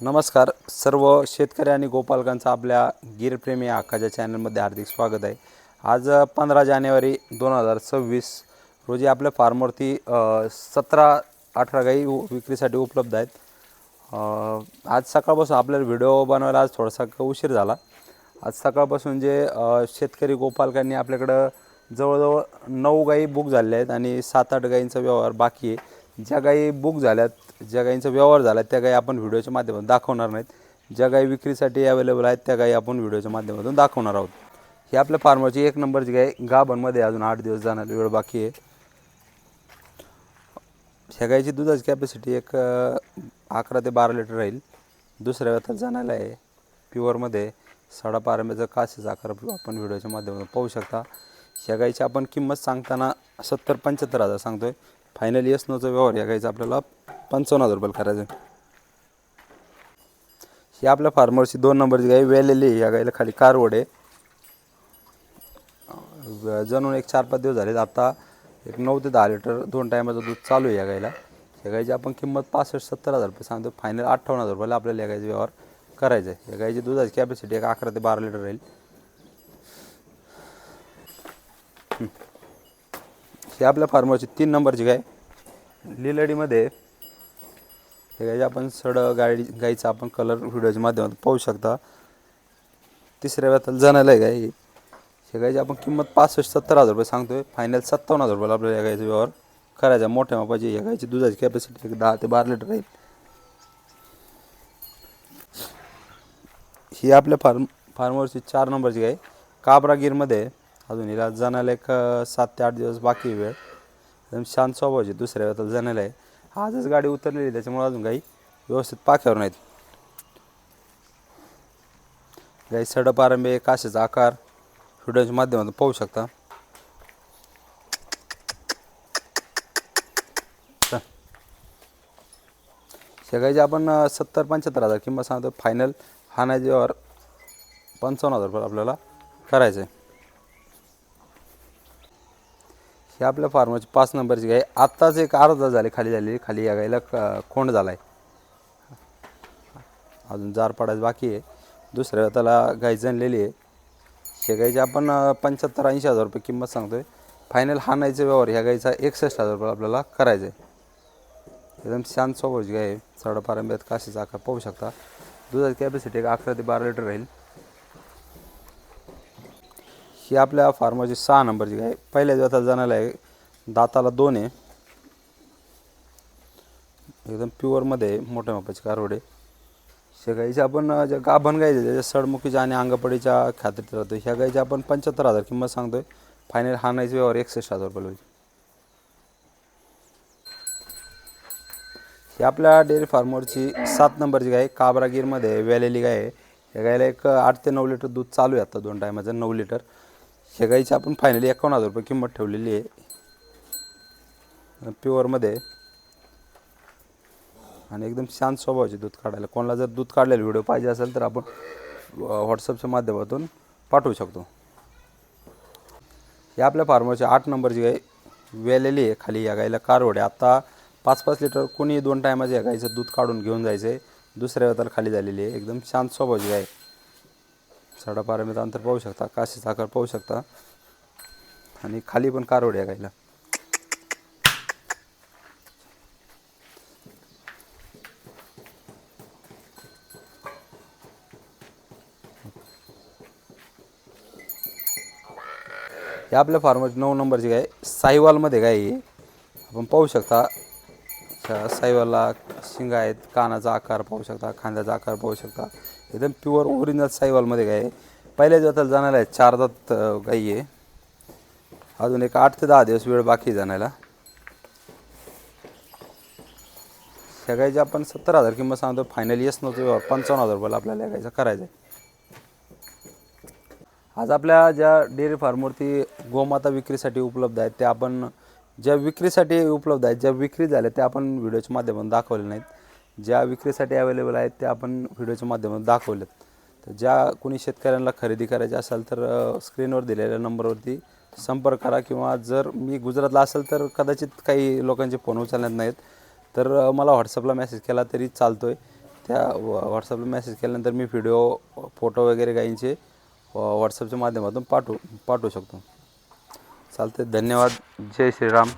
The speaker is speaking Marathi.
नमस्कार. सर्व शेतकरी आणि गोपालकांचं आपल्या गिरप्रेमी या हक्काच्या चॅनलमध्ये हार्दिक स्वागत आहे. आज पंधरा जानेवारी दोन हजार सव्वीस रोजी आपल्या फार्मवरती सतरा अठरा गाई विक्रीसाठी उपलब्ध आहेत. आज सकाळपासून आपल्याला व्हिडिओ बनवायला आज थोडासा उशीर झाला. आज सकाळपासून जे शेतकरी गोपालकांनी आपल्याकडं जवळजवळ नऊ गाई बुक झालेल्या आहेत आणि सात आठ गाईंचा व्यवहार बाकी आहे. ज्या गाई बुक झाल्यात ज्या गाईंचा व्यवहार झाला त्या काही आपण व्हिडिओच्या माध्यमातून दाखवणार नाहीत. ज्या गाई विक्रीसाठी अवेलेबल आहेत त्या काही आपण व्हिडिओच्या माध्यमातून दाखवणार आहोत. ही आपल्या फार्मरची एक नंबरची गाय गाभणमध्ये अजून आठ दिवस जाणार वेळ बाकी आहे. ह्या गायची दुधाची कॅपॅसिटी एक अकरा ते बारा लिटर राहील. दुसऱ्या व्यथात जाणायला आहे. प्युअरमध्ये साडा पारंब्याचा कासेचा आकार आपण व्हिडिओच्या माध्यमातून पाहू शकता. ह्या गायची आपण किंमत सांगताना सत्तर पंच्याहत्तर हजार सांगतो आहे फायनली येस नोचा व्यवहार या गायचा आपल्याला पंचावन्न हजार रुपयाला करायचं. आहे. ही आपल्या फार्मरची दोन नंबरची गाय वेलेली आहे. या गायला खाली कारवड आहे. जणून एक चार पाच दिवस झाले आता एक नऊ ते दहा लिटर दोन टायमाचं दूध चालू आहे या गायला या गायची आपण किंमत पासष्ट सत्तर हजार रुपये सांगतो. फायनल अठ्ठावन्न हजार रुपयाला आपल्याला या गायचा व्यवहार करायचा आहे. या गायची दुधाची कॅपॅसिटी एक अकरा ते बारा लिटर राहील. ही आपल्या फार्मरची तीन नंबरची गाय लिलडीमध्ये हे गायची आपण सड गाडी गाईचा आपण कलर व्हिडिओच्या माध्यमातून पाहू शकता. तिसऱ्या व्यथाला जाणायला आहे गाय हे? गायची आपण किंमत पासष्ट सत्तर हजार रुपये सांगतोय फायनल सत्तावन्न हजार रुपयाला आपल्याला या गायचा व्यवहार करायचा मोठ्या मापाची या गायची दुधाची कॅपॅसिटी एक दहा ते बारा लिटर राहील ही आपल्या फार्म फार्मरची चार नंबरची गाय काबरागीरमध्ये अजून हिला जाण्याला एक सात ते आठ दिवस बाकी वेळ. एकदम शांत स्वभावाची दुसऱ्या वेळेला जाण्याला आहे आजच गाडी उतरलेली आहे, त्याच्यामुळे अजून काही व्यवस्थित पाक्यावर नाहीत. गाई सडप आरंभे काशाचा आकार व्हिडिओच्या माध्यमातून पाहू शकता. शेगायचे आपण सत्तर पंच्याहत्तर हजार किंमत सांगतो फायनल हा नाही जेव्हा पंचावन्न हजार रुपये आपल्याला करायचं आहे ही आपल्या फार्मरची पाच नंबरची गाय. आत्ताच एक अर्धा झाले खाली झाली खाली या गायला क- झाला आहे अजून जार पडायचं बाकी आहे. दुसऱ्या त्याला गाय जणलेली आहे. ह्या गायची आपण पंच्याहत्तर ऐंशी हजार रुपये किंमत सांगतोय. फायनल हाणायचा व्यवहार ह्या गायचा एकसष्ट हजार रुपये आपल्याला करायचं आहे एकदम शांत स्वभावची गाय आहे. चढ पारंब्यात काशीचा आकार पाहू शकता. दुधाची कॅपॅसिटी एक अकरा ते बारा लिटर राहील. ही आपल्या फार्मरची सहा नंबरची गाय. पहिल्या दिवसात जाण्याला आहे. दाताला दोन आहे. एकदम प्युअरमध्ये मोठ्या मापाची कारवडे ह्या गाईच्या आपण ज्या गाभण गायचे त्याच्या सडमुखीच्या आणि अंगपडीच्या खात्रीत राहतो ह्या गाईच्या आपण पंच्याहत्तर हजार किंमत सांगतोय. फायनल हाणायचे व्यवहार एकसष्ट हजार रुपये होईल ही आपल्या डेअरी फार्मरची सात नंबरची गाय काबरागीरमध्ये वेलेली गाय आहे. या गायला एक आठ ते नऊ लिटर दूध चालू आहे आता दोन टायमाचं नऊ लिटर. ह्या गाईची आपण फायनली एकावन्न हजार रुपये किंमत ठेवलेली आहे. प्युअरमध्ये आणि एकदम शांत स्वभावाचे दूध काढायला. कोणाला जर दूध काढलेलं व्हिडिओ पाहिजे असेल तर आपण व्हॉट्सअपच्या माध्यमातून पाठवू शकतो. या आपल्या फार्मरची आठ नंबरची गाय वेलेली आहे खाली या गायला कारवड. आहे आत्ता पाच पाच लिटर कोणी दोन टायमाचं या गायचं दूध काढून घेऊन जायचं आहे दुसऱ्या वेळेला खाली झालेली आहे. एकदम शांत स्वभावाची गाय. साडा पारमित अंतर पाहू शकता काशीचा आकार पाहू शकता. आणि खाली पण कारवड आहे गायला हे आपल्या फार्मरची नऊ नंबरची गाय साईवालमध्ये गाय आपण पाहू शकता साहिवालला शिंगा आहेत कानाचा आकार पाहू शकता खांद्याचा आकार पाहू शकता. एकदम प्युअर ओरिजिनल साईवालमध्ये गाय आहे. पहिल्या दिवसाला जाणायला आहे चार दात गाई आहे. अजून एक आठ ते दहा दिवस वेळ बाकी आहे जाण्याला. ह्या गायची आपण सत्तर हजार किंमत सांगतो फायनल येस नव्हतं पंचावन्न हजार रुपयाला आपल्याला या करायचं आहे. आज आपल्या ज्या डेअरी फार्मवरती गोमाता विक्रीसाठी उपलब्ध आहेत त्या आपण ज्या विक्रीसाठी उपलब्ध आहेत ज्या विक्री झाल्या त्या आपण व्हिडिओच्या माध्यमातून दाखवल्या नाहीत. ज्या विक्रीसाठी अवेलेबल आहेत त्या आपण व्हिडिओच्या माध्यमातून दाखवल्यात. तर ज्या कोणी शेतकऱ्यांना खरेदी करायची असेल तर स्क्रीनवर दिलेल्या नंबरवरती संपर्क करा किंवा जर मी गुजरातला असेल तर कदाचित काही लोकांचे फोन उचलण्यात नाहीत. तर मला व्हॉट्सअपला मेसेज केला तरी चालतो आहे त्या व्हॉट्सअपला मेसेज केल्यानंतर मी व्हिडिओ फोटो वगैरे काहींचे व्हॉट्सअपच्या माध्यमातून पाठवू पाठवू शकतो. चालते धन्यवाद. जय श्रीराम.